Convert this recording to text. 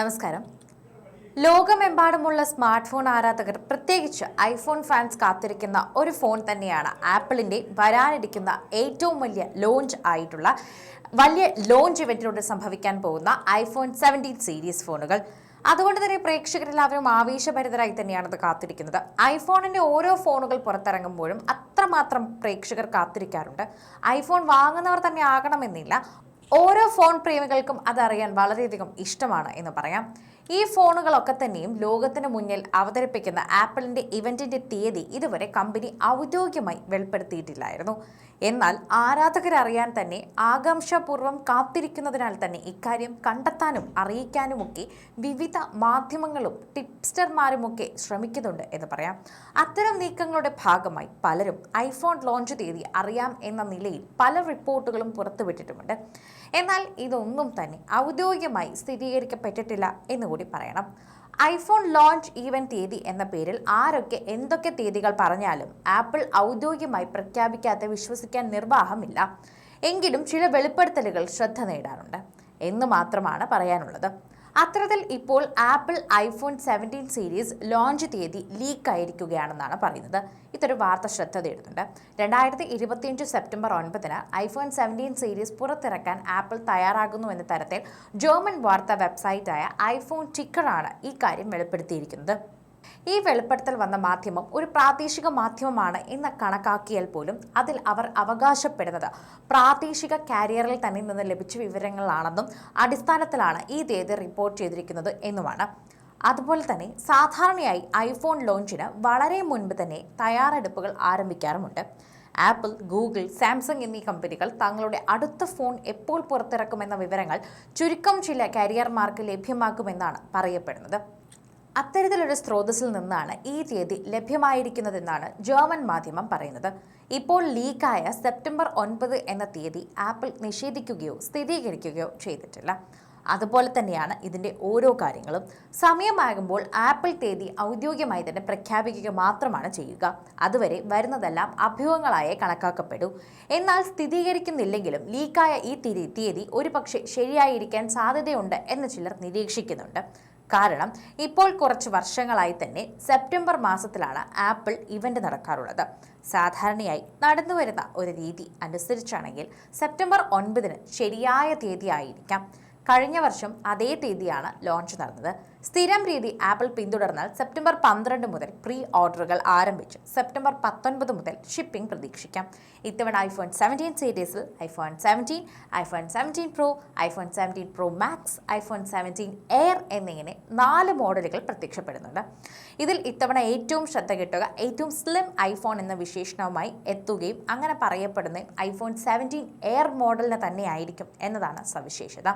നമസ്കാരം. ലോകമെമ്പാടുമുള്ള smart phone ആരാധകർ പ്രത്യേകിച്ച് ഐഫോൺ ഫാൻസ് കാത്തിരിക്കുന്ന ഒരു ഫോൺ തന്നെയാണ് ആപ്പിളിന്റെ വരാനിരിക്കുന്ന ഏറ്റവും വലിയ ലോഞ്ച് ആയിട്ടുള്ള വലിയ ലോഞ്ച് ഇവന്റിലൂടെ സംഭവിക്കാൻ പോകുന്ന ഐഫോൺ സെവന്റീൻ സീരീസ് ഫോണുകൾ. അതുകൊണ്ട് തന്നെ പ്രേക്ഷകരെല്ലാവരും ആവേശഭരിതരായി തന്നെയാണ് അത് കാത്തിരിക്കുന്നത്. ഐഫോണിന്റെ ഓരോ ഫോണുകൾ പുറത്തിറങ്ങുമ്പോഴും അത്രമാത്രം പ്രേക്ഷകർ കാത്തിരിക്കാറുണ്ട്. ഐഫോൺ വാങ്ങുന്നവർ തന്നെ ആകണമെന്നില്ല. ഓരോ ഫോൺ പ്രേമികൾക്കും അതറിയാൻ വളരെയധികം ഇഷ്ടമാണ് എന്ന് പറയാം. ഈ ഫോണുകളൊക്കെ തന്നെയും ലോകത്തിന് മുന്നിൽ അവതരിപ്പിക്കുന്ന ആപ്പിളിന്റെ ഇവന്റിന്റെ തീയതി ഇതുവരെ കമ്പനി ഔദ്യോഗികമായി വെളിപ്പെടുത്തിയിട്ടില്ലായിരുന്നു. എന്നാൽ ആരാധകരറിയാൻ തന്നെ ആകാംക്ഷാപൂർവം കാത്തിരിക്കുന്നതിനാൽ തന്നെ ഇക്കാര്യം കണ്ടെത്താനും അറിയിക്കാനുമൊക്കെ വിവിധ മാധ്യമങ്ങളും ടിപ്സ്റ്റർമാരുമൊക്കെ ശ്രമിക്കുന്നുണ്ട് എന്ന് പറയാം. അത്തരം നീക്കങ്ങളുടെ ഭാഗമായി പലരും ഐഫോൺ ലോഞ്ച് തീയതി അറിയാം എന്ന നിലയിൽ പല റിപ്പോർട്ടുകളും പുറത്തുവിട്ടിട്ടുമുണ്ട്. എന്നാൽ ഇതൊന്നും തന്നെ ഔദ്യോഗികമായി സ്ഥിരീകരിക്കപ്പെട്ടിട്ടില്ല എന്നുകൂടി പറയണം. ഐഫോൺ ലോഞ്ച് ഈവന്റ് തീയതി എന്ന പേരിൽ ആരൊക്കെ എന്തൊക്കെ തീയതികൾ പറഞ്ഞാലും ആപ്പിൾ ഔദ്യോഗികമായി പ്രഖ്യാപിക്കാത്ത വിശ്വസിക്കാൻ നിർവാഹമില്ല. എങ്കിലും ചില വെളിപ്പെടുത്തലുകൾ ശ്രദ്ധ നേടാറുണ്ട്. എന്ന് മാത്രമാണ് പറയാനുള്ളത്. അത്തരത്തിൽ ഇപ്പോൾ Apple iPhone seventeen series launch തീയതി ലീക്ക് ആയിരിക്കുകയാണെന്നാണ് പറയുന്നത്. ഇതൊരു വാർത്ത ശ്രദ്ധ തേടുന്നുണ്ട്. രണ്ടായിരത്തി ഇരുപത്തിയഞ്ച് സെപ്റ്റംബർ ഒൻപതിന് ഐഫോൺ സെവന്റീൻ സീരീസ് പുറത്തിറക്കാൻ ആപ്പിൾ തയ്യാറാകുന്നു എന്ന തരത്തിൽ ജർമ്മൻ വാർത്താ വെബ്സൈറ്റായ ഐഫോൺ ടിക്കറാണ് ഈ കാര്യം വെളിപ്പെടുത്തിയിരിക്കുന്നത്. ഈ വെളിപ്പെടുത്തൽ വന്ന മാധ്യമം ഒരു പ്രാദേശിക മാധ്യമമാണ് എന്ന് കണക്കാക്കിയാൽ പോലും അതിൽ അവർ അവകാശപ്പെടുന്നത്. പ്രാദേശിക കാരിയറിൽ തന്നെ നിന്ന് ലഭിച്ച വിവരങ്ങളാണെന്നും അടിസ്ഥാനത്തിലാണ് ഈ തീയതി റിപ്പോർട്ട് ചെയ്തിരിക്കുന്നത് എന്നുമാണ്. അതുപോലെ തന്നെ സാധാരണയായി ഐഫോൺ ലോഞ്ചിന് വളരെ മുൻപ് തന്നെ തയ്യാറെടുപ്പുകൾ ആരംഭിക്കാറുമുണ്ട്. ആപ്പിൾ ഗൂഗിൾ സാംസങ് എന്നീ കമ്പനികൾ തങ്ങളുടെ അടുത്ത ഫോൺ എപ്പോൾ പുറത്തിറക്കുമെന്ന വിവരങ്ങൾ ചുരുക്കം ചില കരിയർമാർക്ക് ലഭ്യമാക്കുമെന്നാണ് പറയപ്പെടുന്നത്. അത്തരത്തിലൊരു സ്രോതസ്സിൽ നിന്നാണ് ഈ തീയതി ലഭ്യമായിരിക്കുന്നതെന്നാണ് ജർമ്മൻ മാധ്യമം പറയുന്നത്. ഇപ്പോൾ ലീക്കായ സെപ്റ്റംബർ ഒൻപത് എന്ന തീയതി ആപ്പിൾ നിഷേധിക്കുകയോ സ്ഥിരീകരിക്കുകയോ ചെയ്തിട്ടില്ല. അതുപോലെ തന്നെയാണ് ഇതിന്റെ ഓരോ കാര്യങ്ങളും. സമയമാകുമ്പോൾ ആപ്പിൾ തീയതി ഔദ്യോഗികമായി തന്നെ പ്രഖ്യാപിക്കുക മാത്രമാണ് ചെയ്യുക. അതുവരെ വരുന്നതെല്ലാം അഭ്യൂഹങ്ങളായേ കണക്കാക്കപ്പെടൂ എന്നാൽ സ്ഥിരീകരിക്കുന്നില്ലെങ്കിലും ലീക്കായ ഈ തീയതി തീയതി ഒരുപക്ഷെ ശരിയായിരിക്കാൻ സാധ്യതയുണ്ട് എന്ന് ചിലർ നിരീക്ഷിക്കുന്നുണ്ട്. കാരണം ഇപ്പോൾ കുറച്ച് വർഷങ്ങളായി തന്നെ സെപ്റ്റംബർ മാസത്തിലാണ് ആപ്പിൾ ഇവന്റ് നടക്കാറുള്ളത്. സാധാരണയായി നടന്നു വരുന്ന ഒരു രീതി അനുസരിച്ചാണെങ്കിൽ സെപ്റ്റംബർ ഒൻപതിന് ശരിയായ തീയതി ആയിരിക്കാം. കഴിഞ്ഞ വർഷം അതേ തീയതിയാണ് ലോഞ്ച് നടന്നത്. സ്ഥിരം രീതി ആപ്പിൾ പിന്തുടർന്നാൽ സെപ്റ്റംബർ പന്ത്രണ്ട് മുതൽ പ്രീ ഓർഡറുകൾ ആരംഭിച്ച് സെപ്റ്റംബർ പത്തൊൻപത് മുതൽ ഷിപ്പിംഗ് പ്രതീക്ഷിക്കാം. ഇത്തവണ ഐഫോൺ സെവന്റീൻ സീരീസിൽ iPhone seventeen iPhone seventeen pro iPhone seventeen pro max iPhone seventeen air എന്നിങ്ങനെ നാല് മോഡലുകൾ പ്രത്യക്ഷപ്പെടുന്നുണ്ട്. ഇതിൽ ഇത്തവണ ഏറ്റവും ശ്രദ്ധ കിട്ടുക ഏറ്റവും സ്ലിം ഐഫോൺ എന്ന വിശേഷണവുമായി എത്തുകയും അങ്ങനെ പറയപ്പെടുന്ന ഐഫോൺ സെവന്റീൻ എയർ മോഡലിന് തന്നെയായിരിക്കും എന്നതാണ് സവിശേഷത.